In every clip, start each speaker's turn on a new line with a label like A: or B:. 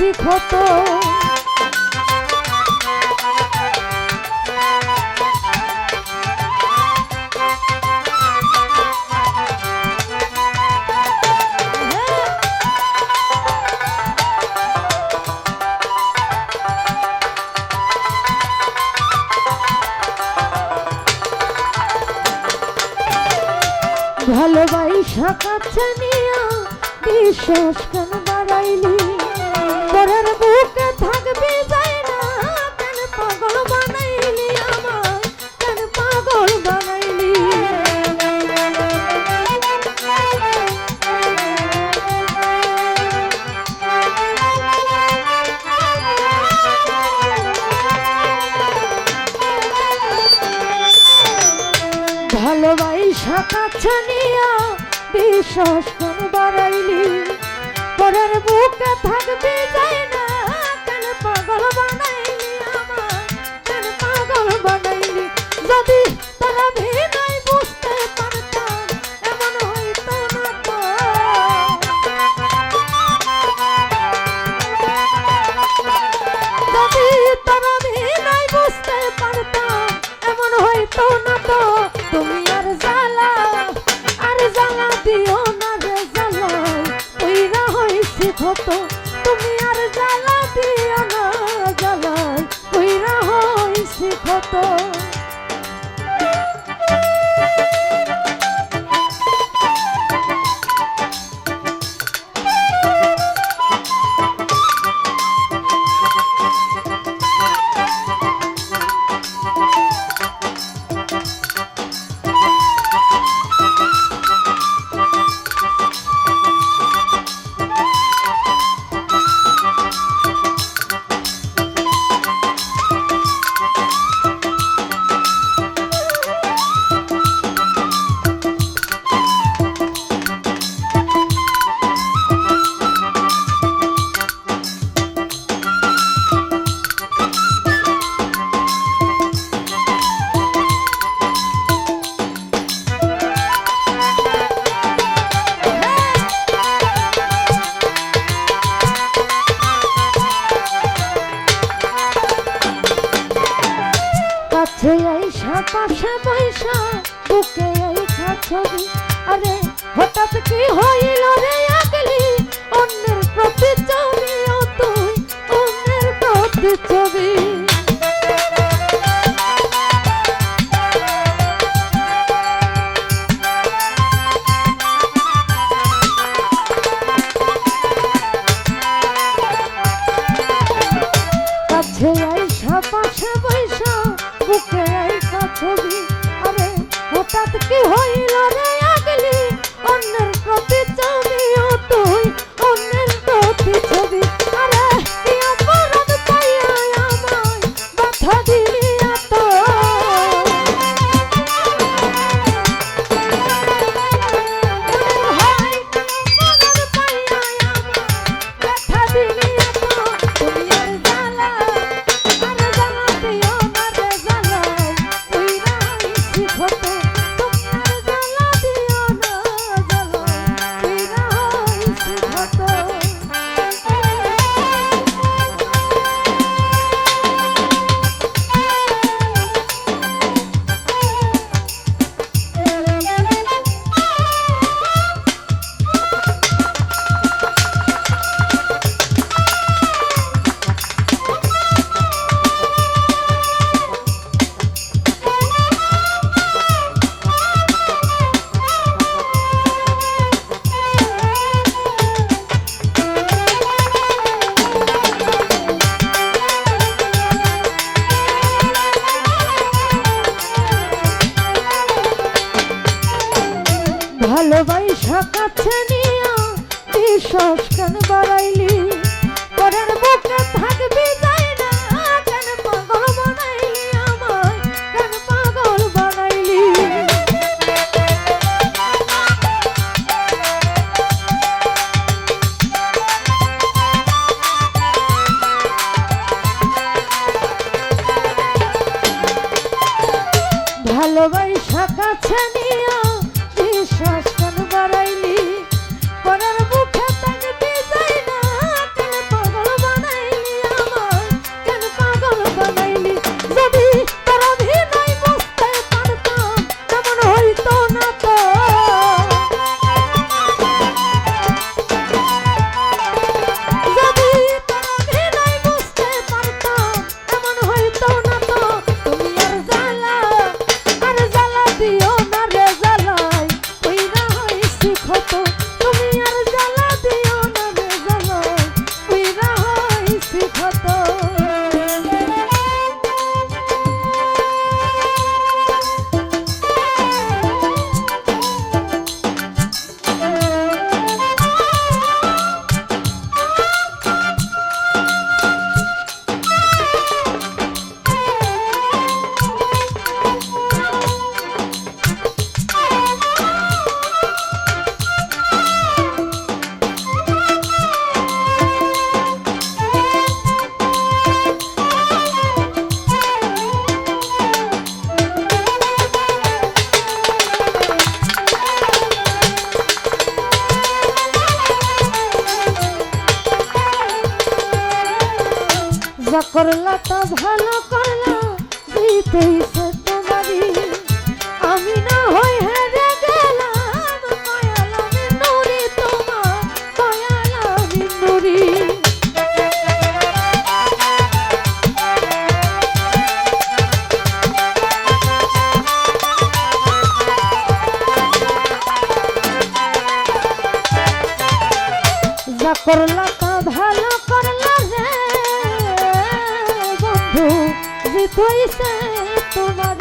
A: শিখত ভালোবাসা কাছে নিয়া বিশ্বাস কেন বাড়াইলি পরের বুকে থাকবি যাই না। কেন পাগল বানাইলি ভালোবাসা কাছে নিয়া বিশ্বাস বাড়াইলি। পরের বুকে থাকবি যাই না, কেন পাগল বানাইলি আমার কেন পাগল বানাইলি? যদি তারা বুঝতে পারতাম, এমন হইতো না তো। যদি তারা ভিনাই বুঝতে পারতাম, এমন হইতো না পাশে বৈশা আইসা ছবি। আরে হঠাৎ কি হইল রে? কি হইল? ভালোবাসা কাছে নিয়া বিশ্বাস কেন বাড়াইলি? পরের বুকে থাকবি যাই না, কেন পাগল ভালোবাসা কাছে নিয়া কেন বাড়াইলি পরের যা করলা তা ভালো করলা। দিতেই আমি না হয় হইছে তোমার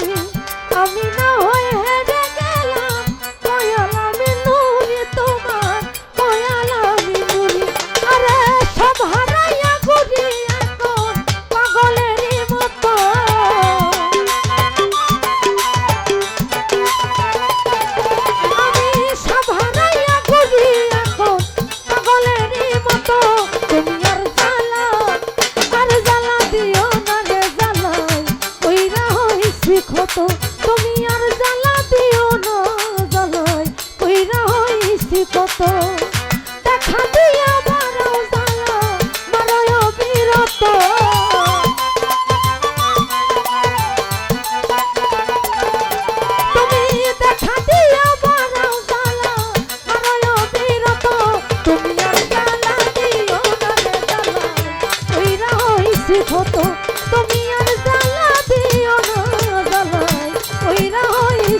A: কত তুমি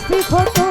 A: শিখো